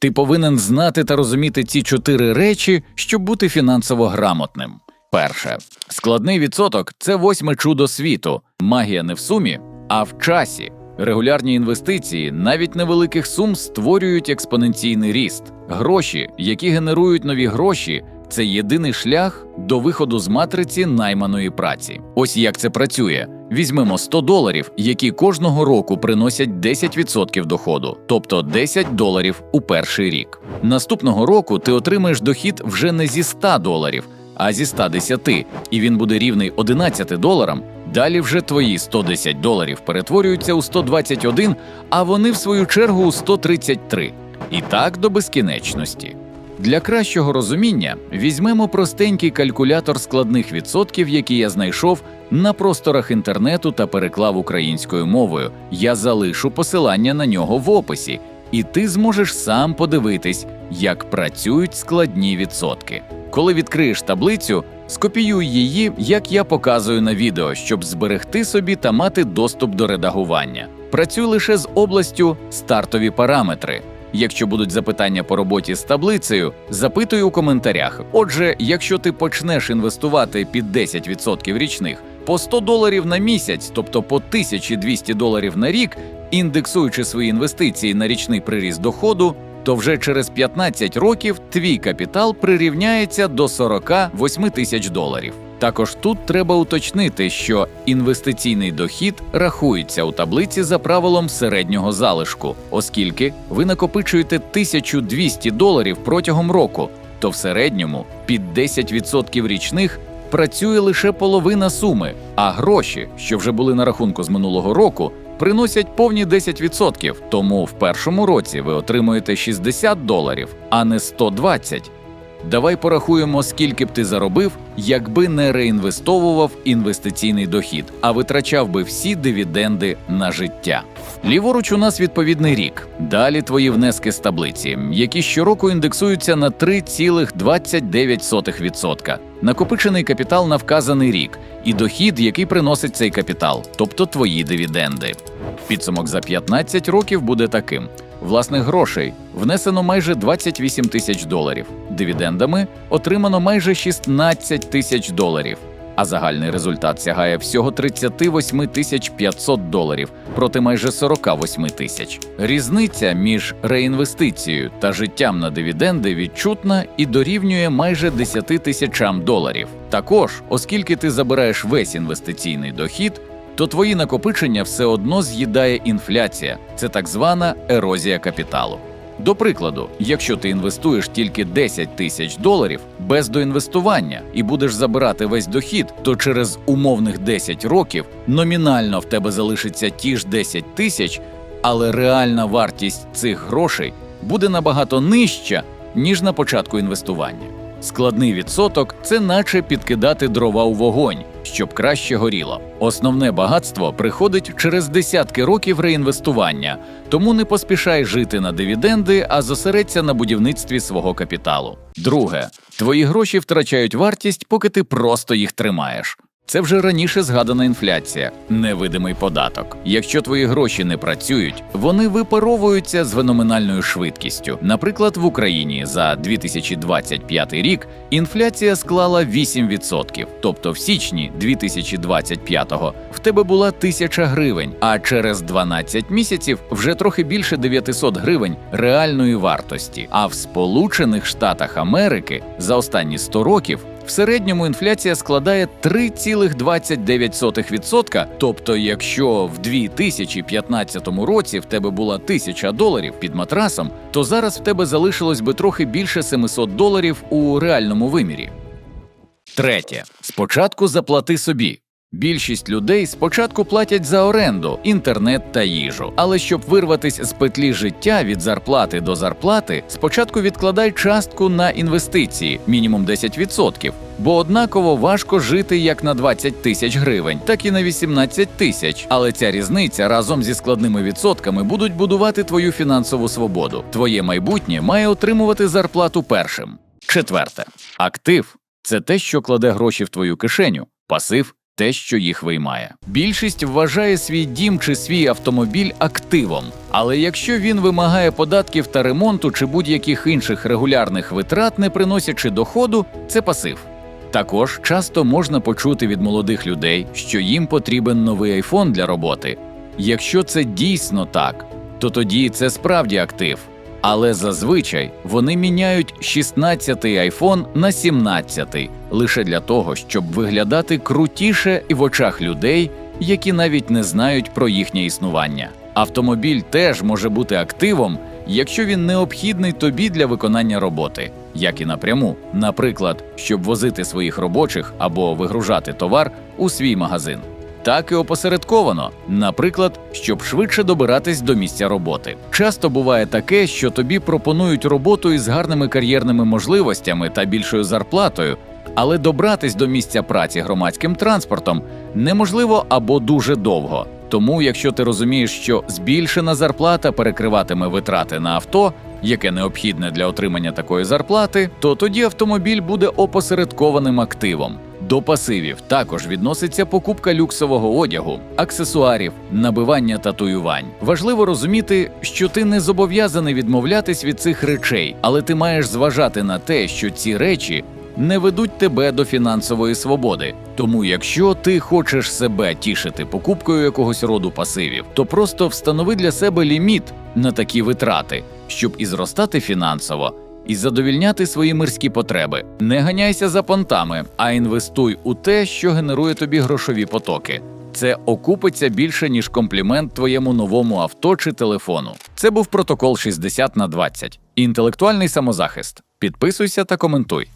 Ти повинен знати та розуміти ці чотири речі, щоб бути фінансово грамотним. Перше, складний відсоток це восьме чудо світу. Магія не в сумі, а в часі. Регулярні інвестиції навіть невеликих сум створюють експоненційний ріст. Гроші, які генерують нові гроші, це єдиний шлях до виходу з матриці найманої праці. Ось як це працює. Візьмемо 100 доларів, які кожного року приносять 10% доходу, тобто 10 доларів у перший рік. Наступного року ти отримаєш дохід вже не зі 100 доларів, а зі 110, і він буде рівний 11 доларам. Далі вже твої 110 доларів перетворюються у 121, а вони в свою чергу у 133. І так до безкінечності. Для кращого розуміння візьмемо простенький калькулятор складних відсотків, який я знайшов на просторах інтернету та переклав українською мовою. Я залишу посилання на нього в описі, і ти зможеш сам подивитись, як працюють складні відсотки. Коли відкриєш таблицю, скопіюй її, як я показую на відео, щоб зберегти собі та мати доступ до редагування. Працюй лише з областю стартові параметри. Якщо будуть запитання по роботі з таблицею, запитуй у коментарях. Отже, якщо ти почнеш інвестувати під 10% річних по 100 доларів на місяць, тобто по 1200 доларів на рік, індексуючи свої інвестиції на річний приріст доходу, то вже через 15 років твій капітал прирівняється до 48 тисяч доларів. Також тут треба уточнити, що інвестиційний дохід рахується у таблиці за правилом середнього залишку, оскільки ви накопичуєте 1200 доларів протягом року, то в середньому під 10% річних працює лише половина суми, а гроші, що вже були на рахунку з минулого року, приносять повні 10%, тому в першому році ви отримуєте 60 доларів, а не 120. Давай порахуємо, скільки б ти заробив, якби не реінвестовував інвестиційний дохід, а витрачав би всі дивіденди на життя. Ліворуч у нас відповідний рік. Далі твої внески з таблиці, які щороку індексуються на 3,29%. Накопичений капітал на вказаний рік і дохід, який приносить цей капітал, тобто твої дивіденди. Підсумок за 15 років буде таким. Власних грошей внесено майже 28 тисяч доларів, дивідендами отримано майже 16 тисяч доларів, а загальний результат сягає всього 38 тисяч 500 доларів проти майже 48 тисяч. Різниця між реінвестицією та життям на дивіденди відчутна і дорівнює майже 10 тисячам доларів. Також, оскільки ти забираєш весь інвестиційний дохід, то твої накопичення все одно з'їдає інфляція, це так звана ерозія капіталу. До прикладу, якщо ти інвестуєш тільки 10 тисяч доларів без доінвестування і будеш забирати весь дохід, то через умовних 10 років номінально в тебе залишиться ті ж 10 тисяч, але реальна вартість цих грошей буде набагато нижча, ніж на початку інвестування. Складний відсоток це наче підкидати дрова у вогонь, щоб краще горіло. Основне багатство приходить через десятки років реінвестування, тому не поспішай жити на дивіденди, а зосередься на будівництві свого капіталу. Друге, твої гроші втрачають вартість, поки ти просто їх тримаєш. Це вже раніше згадана інфляція, невидимий податок. Якщо твої гроші не працюють, вони випаровуються з феноменальною швидкістю. Наприклад, в Україні за 2025 рік інфляція склала 8%, тобто в січні 2025-го в тебе була 1000 гривень, а через 12 місяців вже трохи більше 900 гривень реальної вартості. А в Сполучених Штатах Америки за останні 100 років в середньому інфляція складає 3,29%. Тобто, якщо в 2015 році в тебе була 1000 доларів під матрасом, то зараз в тебе залишилось би трохи більше 700 доларів у реальному вимірі. Третє. Спочатку заплати собі. Більшість людей спочатку платять за оренду, інтернет та їжу. Але щоб вирватися з петлі життя від зарплати до зарплати, спочатку відкладай частку на інвестиції, мінімум 10%, бо однаково важко жити як на 20 тисяч гривень, так і на 18 тисяч. Але ця різниця разом зі складними відсотками будуть будувати твою фінансову свободу. Твоє майбутнє має отримувати зарплату першим. Четверте, актив це те, що кладе гроші в твою кишеню, пасив те, що їх виймає. Більшість вважає свій дім чи свій автомобіль активом, але якщо він вимагає податків та ремонту чи будь-яких інших регулярних витрат, не приносячи доходу, це пасив. Також часто можна почути від молодих людей, що їм потрібен новий айфон для роботи. Якщо це дійсно так, то тоді це справді актив. Але зазвичай вони міняють 16-й айфон на 17-й лише для того, щоб виглядати крутіше і в очах людей, які навіть не знають про їхнє існування. Автомобіль теж може бути активом, якщо він необхідний тобі для виконання роботи, як і напряму, наприклад, щоб возити своїх робочих або вигружати товар у свій магазин. Так і опосередковано, наприклад, щоб швидше добиратись до місця роботи. Часто буває таке, що тобі пропонують роботу із гарними кар'єрними можливостями та більшою зарплатою, але добратись до місця праці громадським транспортом неможливо або дуже довго. Тому, якщо ти розумієш, що збільшена зарплата перекриватиме витрати на авто, яке необхідне для отримання такої зарплати, то тоді автомобіль буде опосередкованим активом. До пасивів також відноситься покупка люксового одягу, аксесуарів, набивання татуювань. Важливо розуміти, що ти не зобов'язаний відмовлятись від цих речей, але ти маєш зважати на те, що ці речі не ведуть тебе до фінансової свободи. Тому, якщо ти хочеш себе тішити покупкою якогось роду пасивів, то просто встанови для себе ліміт на такі витрати, щоб і зростати фінансово. І задовільняти свої мирські потреби. Не ганяйся за понтами, а інвестуй у те, що генерує тобі грошові потоки. Це окупиться більше, ніж комплімент твоєму новому авто чи телефону. Це був протокол 60 на 20. Інтелектуальний самозахист. Підписуйся та коментуй.